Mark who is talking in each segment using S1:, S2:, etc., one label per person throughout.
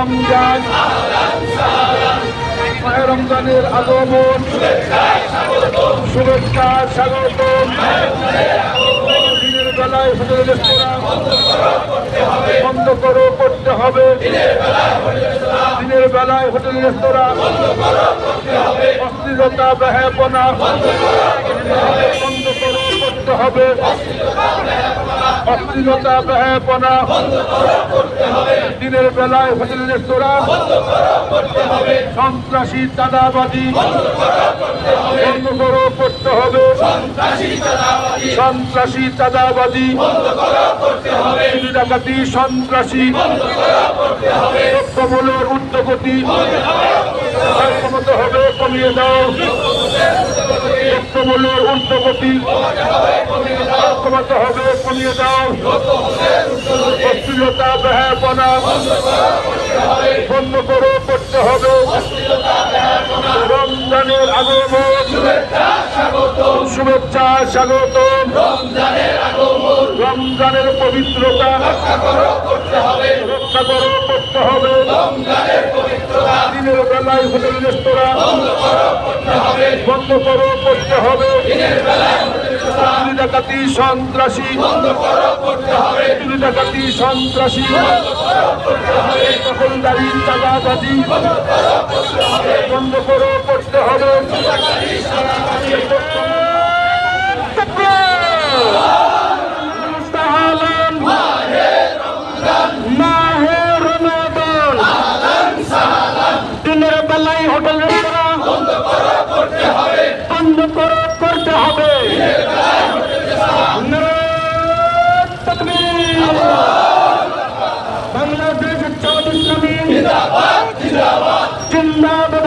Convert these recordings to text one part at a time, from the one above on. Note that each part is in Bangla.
S1: রমজান। রমজানের আগমন। শুভেচ্ছা স্বাগতম। দিনের বেলায় হোটেল রেস্তোরাঁ বন্ধ করো, করতে হবে। দিনের বেলায় হোটেল রেস্তোরাঁ অস্থিরতা ব্যাহাপনা বন্ধ করো, করতে হবে। অস্থিরতা ব্যাহাপনা দিনের বেলায় হোটেল রেস্তোরাঁ সন্ত্রাসী চাঁদাবাদী বন্ধ করো করতে হবে। সন্ত্রাসী চাঁদাবাদী ডাকাতি সন্ত্রাসী। দ্রব্যমূল্যের উদ্যোগতি হবে। কমিয়ে দাও। দ্রব্যমূল্যের উদ্যোগতি কমাতে হবে কমিয়ে দাও অশ্লীলতা ব্যাহাপনা বন্ধ করো, করতে হবে। রমজানের আগমন। শুভেচ্ছা, স্বাগত। রমজানের পবিত্রতা। রক্ষা করো, করতে হবে। দিনের বেলায় হোটেল, রেস্তোরাঁ। বন্ধ করো, করতে হবে। ডাকাতি সন্ত্রাসী। চুরি ডাকাতি সন্ত্রাসী। দখলদারি চাঁদাবাজি। বন্ধ করো করতে হবে। তাহলেন মাহে রমাদান দিনের বেলায় হোটেল রেস্তোরাঁ বন্ধ করো করতে হবে নারায়ণ তাকবীর। বাংলাদেশ জামাত ইসলামী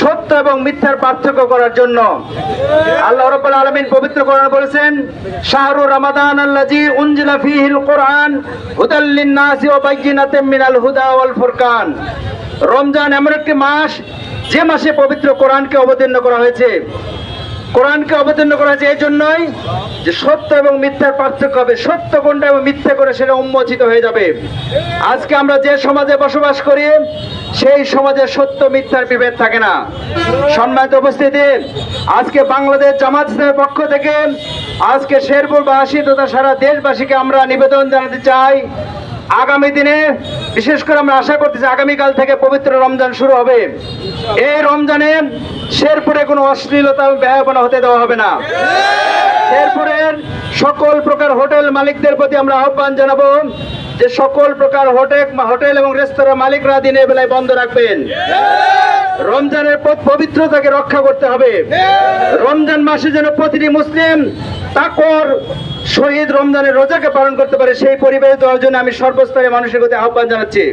S2: সত্য এবং মিথ্যার পার্থক্য করার জন্য। আল্লাহ রব্বুল আলামিন পবিত্র কোরআন বলেছেন শাহরু রমাদান আল্লাজি উনজিলা ফীহিল কোরআন হুদাল লিন-নাসি ওয়া বাইয়িনাতিম মিনাল হুদা ওয়াল ফুরকান। রমজান এমন একটি মাস, যে মাসে পবিত্র কোরআনকে অবতীর্ণ করা হয়েছে। কোরআনকে অবতীর্ণ করা হয়েছে এই জন্যই যে সত্য এবং মিথ্যার পার্থক্য হবে। সত্য কোনটা এবং মিথ্যা করে সেটা উন্মোচিত হয়ে যাবে। আজকে আমরা যে সমাজে বসবাস করি, সেই সমাজে সত্য, মিথ্যার বিভেদ থাকে না। সম্মানিত উপস্থিতি, আজকে বাংলাদেশ জামাত ইসলামের পক্ষ থেকে আজকে শেরপুরবাসী তথা সারা দেশবাসীকে আমরা নিবেদন জানাতে চাই। আগামী দিনে বিশেষ করে আমরা আশা করতেছি আগামীকাল থেকে পবিত্র রমজান শুরু হবে। এই রমজানে শেরপুরে কোনো অশ্লীলতা ব্যয়াপনা হতে দেওয়া হবে না। শেরপুরের সকল প্রকার হোটেল মালিকদের প্রতি আমরা আহ্বান জানাব যে সকল প্রকার হোটেল হোটেল এবং রেস্তোরাঁ মালিকরা দিনের বেলায় বন্ধ রাখবেন। রমজানের পবিত্রতাকে রক্ষা করতে হবে। রমজান মাসে যেন প্রতিটি মুসলিম তাকর শহীদ রমজানের রোজাকে পালন করতে পারে সেই পরিবেশ দেওয়ার জন্য আমি সর্বস্তরে মানুষের প্রতি আহ্বান জানাচ্ছি।